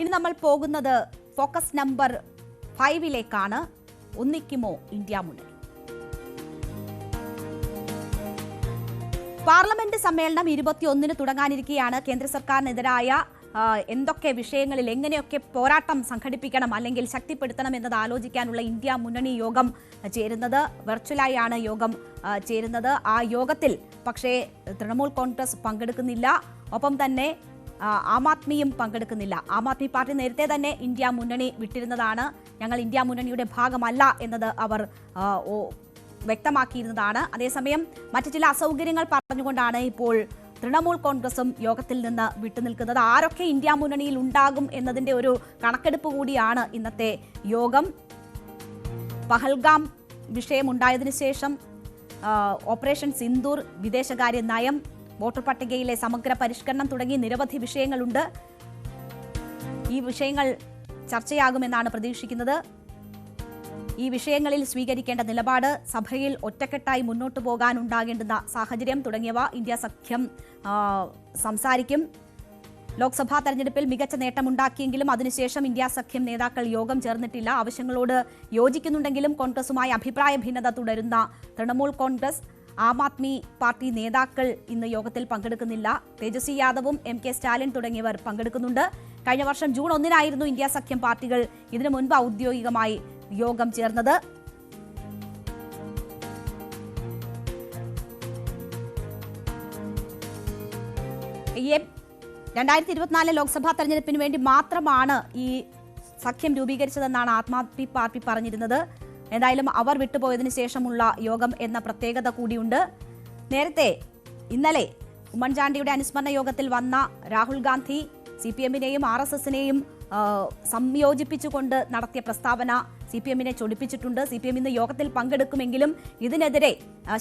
ഇനി നമ്മൾ പോകുന്നത് ഫോക്കസ് നമ്പർ ഫൈവിലേക്കാണ്. ഒന്നിക്കുമോ ഇന്ത്യ മുന്നണി പാർലമെന്റ് സമ്മേളനം ഇരുപത്തിയൊന്നിന് തുടങ്ങാനിരിക്കെയാണ്. കേന്ദ്ര സർക്കാരിനെതിരായ എന്തൊക്കെ വിഷയങ്ങളിൽ എങ്ങനെയൊക്കെ പോരാട്ടം സംഘടിപ്പിക്കണം അല്ലെങ്കിൽ ശക്തിപ്പെടുത്തണം എന്നത് ആലോചിക്കാനുള്ള ഇന്ത്യ മുന്നണി യോഗം ചേരുന്നത്. വെർച്വലായാണ് യോഗം ചേരുന്നത്. ആ യോഗത്തിൽ പക്ഷേ തൃണമൂൽ കോൺഗ്രസ് പങ്കെടുക്കുന്നില്ല. ഒപ്പം തന്നെ ആ, ആദ്മിയും പങ്കെടുക്കുന്നില്ല. ആം ആദ്മി പാർട്ടി നേരത്തെ തന്നെ ഇന്ത്യ മുന്നണി വിട്ടിരുന്നതാണ്. ഞങ്ങൾ ഇന്ത്യ മുന്നണിയുടെ ഭാഗമല്ല എന്നത് അവർ വ്യക്തമാക്കിയിരുന്നതാണ്. അതേസമയം മറ്റു ചില അസൗകര്യങ്ങൾ പറഞ്ഞുകൊണ്ടാണ് ഇപ്പോൾ തൃണമൂൽ കോൺഗ്രസും യോഗത്തിൽ നിന്ന് വിട്ടുനിൽക്കുന്നത്. ആരൊക്കെ ഇന്ത്യ മുന്നണിയിൽ ഉണ്ടാകും എന്നതിന്റെ ഒരു കണക്കെടുപ്പ് കൂടിയാണ് ഇന്നത്തെ യോഗം. പഹൽഗാം വിഷയമുണ്ടായതിനു ശേഷം ഓപ്പറേഷൻ സിന്ദൂർ വിദേശകാര്യ നയം വോട്ടർ പട്ടികയിലെ സമഗ്ര പരിഷ്കരണം തുടങ്ങി നിരവധി വിഷയങ്ങളുണ്ട്. ഈ വിഷയങ്ങൾ ചർച്ചയാകുമെന്നാണ് പ്രതീക്ഷിക്കുന്നത്. ഈ വിഷയങ്ങളിൽ സ്വീകരിക്കേണ്ട നിലപാട് സഭയിൽ ഒറ്റക്കെട്ടായി മുന്നോട്ടു പോകാനുണ്ടാകേണ്ടുന്ന സാഹചര്യം തുടങ്ങിയവ ഇന്ത്യ സഖ്യം സംസാരിക്കും. ലോക്സഭാ തെരഞ്ഞെടുപ്പിൽ മികച്ച നേട്ടമുണ്ടാക്കിയെങ്കിലും അതിനുശേഷം ഇന്ത്യ സഖ്യം നേതാക്കൾ യോഗം ചേർന്നിട്ടില്ല. ആവശ്യങ്ങളോട് യോജിക്കുന്നുണ്ടെങ്കിലും കോൺഗ്രസുമായി അഭിപ്രായ ഭിന്നത തുടരുന്ന തൃണമൂൽ കോൺഗ്രസ് ആം ആദ്മി പാർട്ടി നേതാക്കൾ ഇന്ന് യോഗത്തിൽ പങ്കെടുക്കുന്നില്ല. തേജസ്വി യാദവും എം കെ സ്റ്റാലിൻ തുടങ്ങിയവർ പങ്കെടുക്കുന്നുണ്ട്. കഴിഞ്ഞ വർഷം ജൂൺ ഒന്നിനായിരുന്നു ഇന്ത്യ സഖ്യം പാർട്ടികൾ ഇതിനു മുൻപ് ഔദ്യോഗികമായി യോഗം ചേർന്നത്. രണ്ടായിരത്തി ഇരുപത്തിനാലിലെ ലോക്സഭാ തെരഞ്ഞെടുപ്പിന് വേണ്ടി മാത്രമാണ് ഈ സഖ്യം രൂപീകരിച്ചതെന്നാണ് ആത്മാദ്മി പാർട്ടി പറഞ്ഞിരുന്നത്. എന്തായാലും അവർ വിട്ടുപോയതിനു ശേഷമുള്ള യോഗം എന്ന പ്രത്യേകത കൂടിയുണ്ട്. നേരത്തെ ഇന്നലെ ഉമ്മൻചാണ്ടിയുടെ അനുസ്മരണ യോഗത്തിൽ വന്ന രാഹുൽ ഗാന്ധി സി പി എമ്മിനെയും ആർ എസ് എസിനെയും സംയോജിപ്പിച്ചുകൊണ്ട് നടത്തിയ പ്രസ്താവന സി പി എമ്മിനെ ചൊടിപ്പിച്ചിട്ടുണ്ട്. സി പി എം ഇന്ന് യോഗത്തിൽ പങ്കെടുക്കുമെങ്കിലും ഇതിനെതിരെ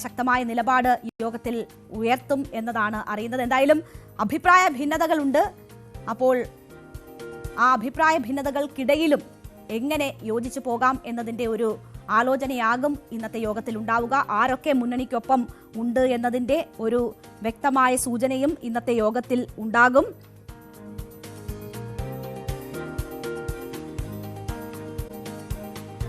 ശക്തമായ നിലപാട് യോഗത്തിൽ ഉയർത്തും എന്നതാണ് അറിയുന്നത്. എന്തായാലും അഭിപ്രായ ഭിന്നതകളുണ്ട്. അപ്പോൾ ആ അഭിപ്രായ ഭിന്നതകൾക്കിടയിലും എങ്ങനെ യോജിച്ചു പോകാം എന്നതിന്റെ ഒരു ആലോചനയാകും ഇന്നത്തെ യോഗത്തിൽ ഉണ്ടാവുക. ആരൊക്കെ മുന്നണിക്കൊപ്പം ഉണ്ട് എന്നതിന്റെ ഒരു വ്യക്തമായ സൂചനയും ഇന്നത്തെ യോഗത്തിൽ ഉണ്ടാകും.